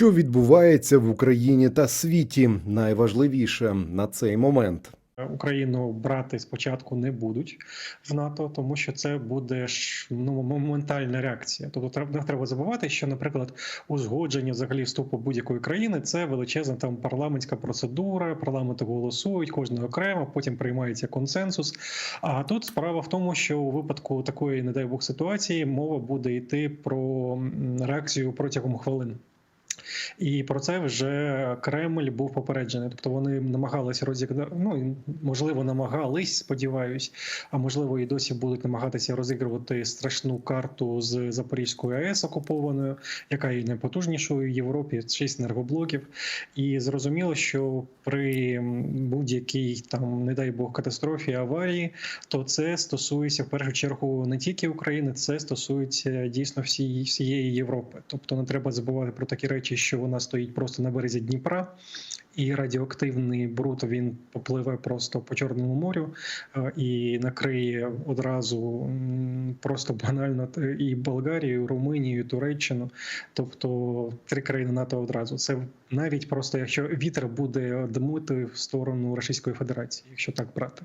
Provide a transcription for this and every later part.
Що відбувається в Україні та світі, найважливіше на цей момент. Україну брати спочатку не будуть в НАТО, тому що це буде ж ну моментальна реакція. Тобто треба треба забувати, що, наприклад, узгодження взагалі вступу будь-якої країни це величезна там парламентська процедура. Парламенти голосують кожного окремо, потім приймається консенсус. А тут справа в тому, що у випадку такої, не дай Бог, ситуації мова буде йти про реакцію протягом хвилин. І про це вже Кремль був попереджений. Тобто вони намагалися розіграти, ну можливо, намагались, сподіваюсь, а можливо, і досі будуть намагатися розігрувати страшну карту з Запорізькою АЕС окупованою, яка є найпотужнішою в Європі, шість енергоблоків. І зрозуміло, що при будь-якій там, не дай Бог, катастрофі аварії, то це стосується в першу чергу не тільки України, це стосується дійсно всієї Європи. Тобто не треба забувати про такі речі, що вона стоїть просто на березі Дніпра. І радіоактивний бруд він попливе просто по Чорному морю е, і накриє одразу просто банально і Болгарію, і Румунію, і Туреччину, тобто три країни НАТО одразу. Це навіть просто якщо вітер буде дмути в сторону Російської Федерації, якщо так брати.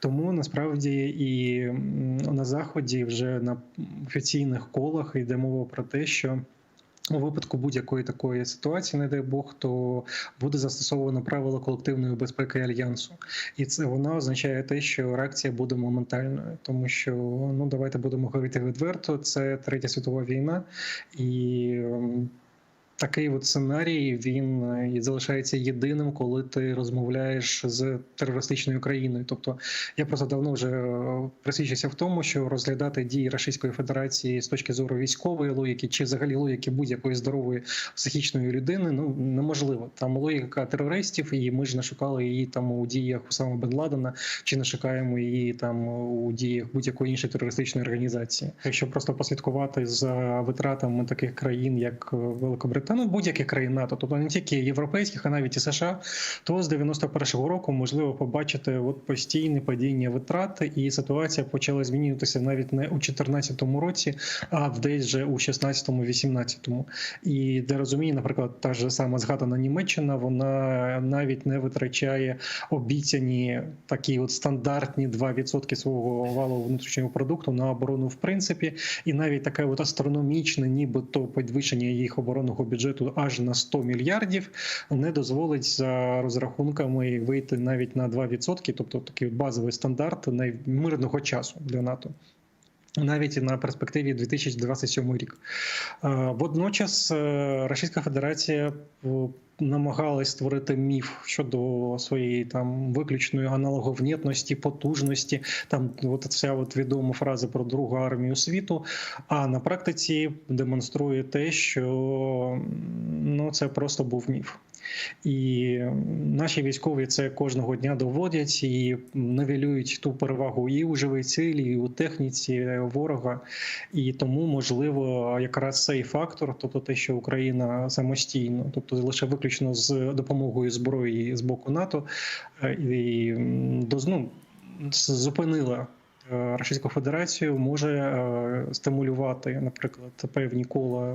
Тому насправді і на заході вже на офіційних колах йде мова про те, що. У випадку будь-якої такої ситуації, не дай Бог, то буде застосовано правило колективної безпеки альянсу, і це вона означає те, що реакція буде моментальною, тому що ну давайте будемо говорити відверто. Це третя світова війна, і ем, такий от сценарій він е, і залишається єдиним, коли ти розмовляєш з терористичною країною. Тобто я просто давно вже е, присвідчився в тому, що розглядати дії Російської Федерації з точки зору військової логіки чи взагалі логіки будь-якої здорової психічної людини ну неможливо. Там логіка терористів, і ми ж не шукали її там у діях Усама Бен Ладена, чи не шукаємо її там у діях будь-якої іншої терористичної організації. Якщо просто послідкувати за витратами таких країн, як е, Великобританія, ну будь-яких країн НАТО, тобто не тільки європейських, а навіть і США, то з 91-го року можливо побачити от постійне падіння витрат, і ситуація почала змінюватися навіть не у 2014 році, а десь вже у 16-18. І для розуміння, наприклад, та ж сама згадана Німеччина, вона навіть не витрачає обіцяні такі от стандартні 2% свого валового внутрішнього продукту на оборону в принципі, і навіть таке от астрономічне, нібито підвищення їх оборонного бюджету аж на 100 мільярдів, не дозволить за розрахунками вийти навіть на 2%, тобто такий базовий стандарт мирного часу для НАТО. Навіть на перспективі 2027 рік. Е, Водночас е, Російська Федерація е, намагалась створити міф щодо своєї там виключної аналоговнітності, потужності. Там от ця от відома фраза про другу армію світу. А на практиці демонструє те, що ну це просто був міф. І наші військові це кожного дня доводять і невелюють ту перевагу і у живій силі, і у техніці ворога. І тому можливо якраз цей фактор, тобто те, що Україна самостійно, тобто лише виключно з допомогою зброї з боку НАТО, е, і ну, зупинила. Е, Російську Федерацію може е, стимулювати, наприклад, певні кола е,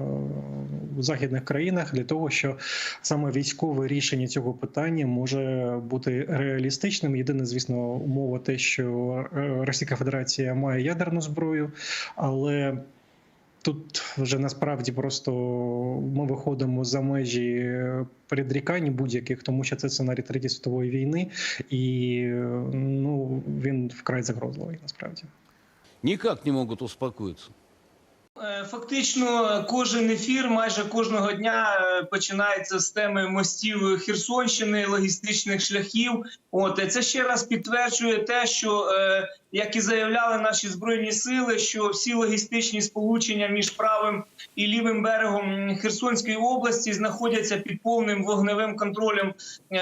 у західних країнах для того, що саме військове рішення цього питання може бути реалістичним. Єдине, звісно, умова те, що Російська Федерація має ядерну зброю, але тут вже насправді просто ми виходимо за межі передрікань будь-яких, тому що це сценарій Третьої світової війни, і ну він вкрай загрозливий насправді. ніяк не можуть успокоиться. Е, Фактично, кожен ефір майже кожного дня е, починається з теми мостів Херсонщини, логістичних шляхів. От це ще раз підтверджує те, що е, як і заявляли наші збройні сили, що всі логістичні сполучення між правим і лівим берегом Херсонської області знаходяться під повним вогневим контролем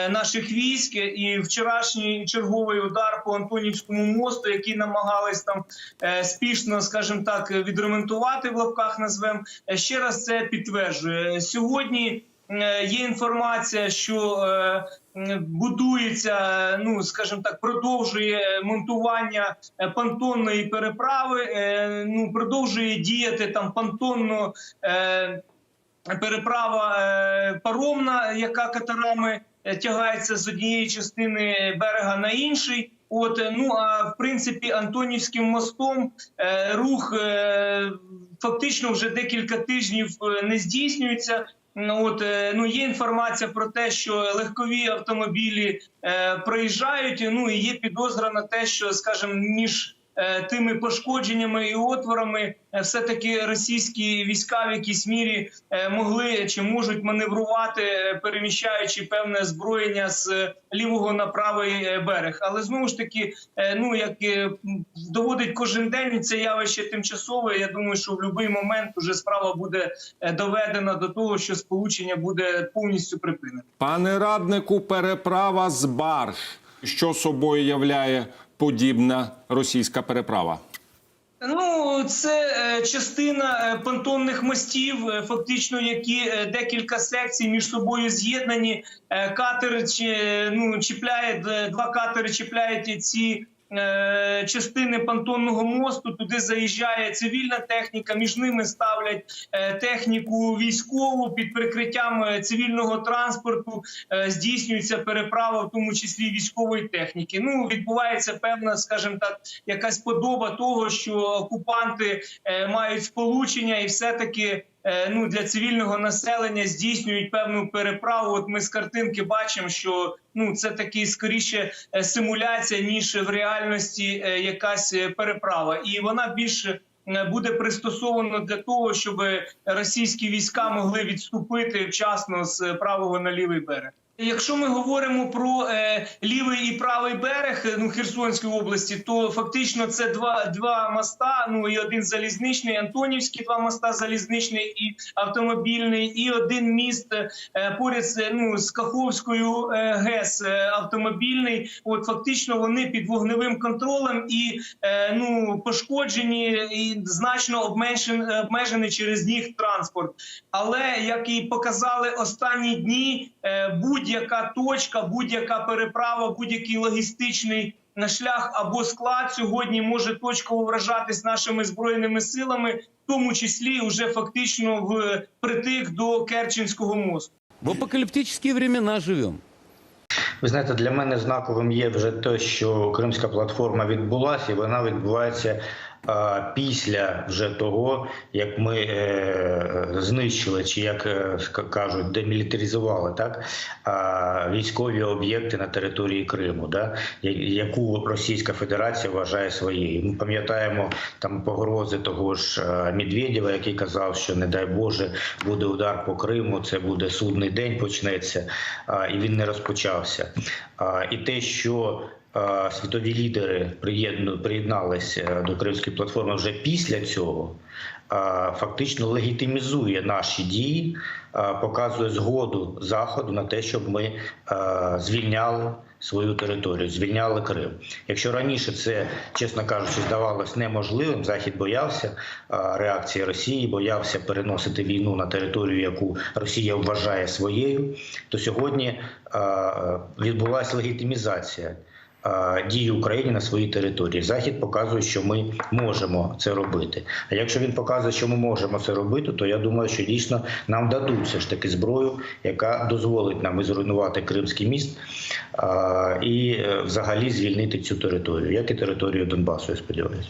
наших військ. І вчорашній черговий удар по Антонівському мосту, який намагались там спішно, скажімо так, відремонтувати в лапках назвем. е, Ще раз це підтверджує сьогодні. е, Є інформація, що е, будується, е, ну скажімо так, продовжує монтування е, понтонної переправи. е, Ну продовжує діяти там понтонно. е, переправа е, паромна, яка катерами е, тягається з однієї частини берега на інший. От е, ну а в принципі Антонівським мостом е, рух е, фактично вже декілька тижнів не здійснюється. Ну, От ну є інформація про те, що легкові автомобілі е, проїжджають. Ну і є підозра на те, що, скажімо, між тими пошкодженнями і отворами, е, все-таки російські війська в якійсь мірі е, могли чи можуть маневрувати, е, переміщаючи певне озброєння з е, лівого на правий е, берег. Але знову ж таки, е, ну як е, доводить кожен день, це явище тимчасове. Я думаю, що в будь-який момент уже справа буде е, доведена до того, що сполучення буде повністю припинено. Пане раднику, переправа з барж. Що собою являє подібна російська переправа? Ну, це е, частина е, понтонних мостів, е, фактично, які декілька секцій між собою з'єднані. Катери ну, чіпляє два катери чіпляють ці. Е, Частини понтонного мосту туди заїжджає цивільна техніка. Між ними ставлять е, техніку військову під прикриттям е, цивільного транспорту. Здійснюється переправа, в тому числі військової техніки. Ну відбувається певна, скажімо так, якась подоба того, що окупанти мають сполучення і все-таки е, ну, для цивільного населення здійснюють певну переправу. От ми з картинки бачимо, що ну, це таки скоріше е, симуляція, ніж в реальності е, якась е, переправа. І вона більше е, буде пристосована для того, щоб російські війська могли відступити вчасно з правого на лівий берег. Якщо ми говоримо про е, лівий і правий берег е, ну, Херсонської області, то фактично це два, два моста. Ну і один залізничний, Антонівський, два моста залізничний і автомобільний, і один міст е, поряд ну, з Каховською е, ГЕС е, автомобільний. От фактично вони під вогневим контролем і е, ну пошкоджені і значно обмежений, обмежений через них транспорт. Але як і показали останні дні, е, будь-яка точка, будь-яка переправа, будь-який логістичний на шлях або склад сьогодні може точково вражатись нашими збройними силами, в тому числі вже фактично в притик до Керченського мосту. В апокалиптические времена живем. Ви знаєте, для мене знаковим є вже те, що Кримська платформа відбулася, і вона відбувається після вже того, як ми е, знищили, чи як е, кажуть, демілітаризували так військові об'єкти на території Криму, да, яку Російська Федерація вважає своєю. Ми пам'ятаємо там погрози того ж е, Медведєва, який казав, що не дай Боже буде удар по Криму, це буде судний день, почнеться, і він не розпочався. І те, що світові лідери приєдналися до Кримської платформи вже після цього, фактично легітимізує наші дії, показує згоду Заходу на те, щоб ми звільняли свою територію, звільняли Крим. Якщо раніше це, чесно кажучи, здавалось неможливим, Захід боявся реакції Росії, боявся переносити війну на територію, яку Росія вважає своєю, то сьогодні відбулася легітимізація дії України на своїй території. Захід показує, що ми можемо це робити. А якщо він показує, що ми можемо це робити, то я думаю, що дійсно нам дадуть все ж таки зброю, яка дозволить нам і зруйнувати Кримський міст і е, взагалі звільнити цю територію, як і територію Донбасу, я сподіваюся.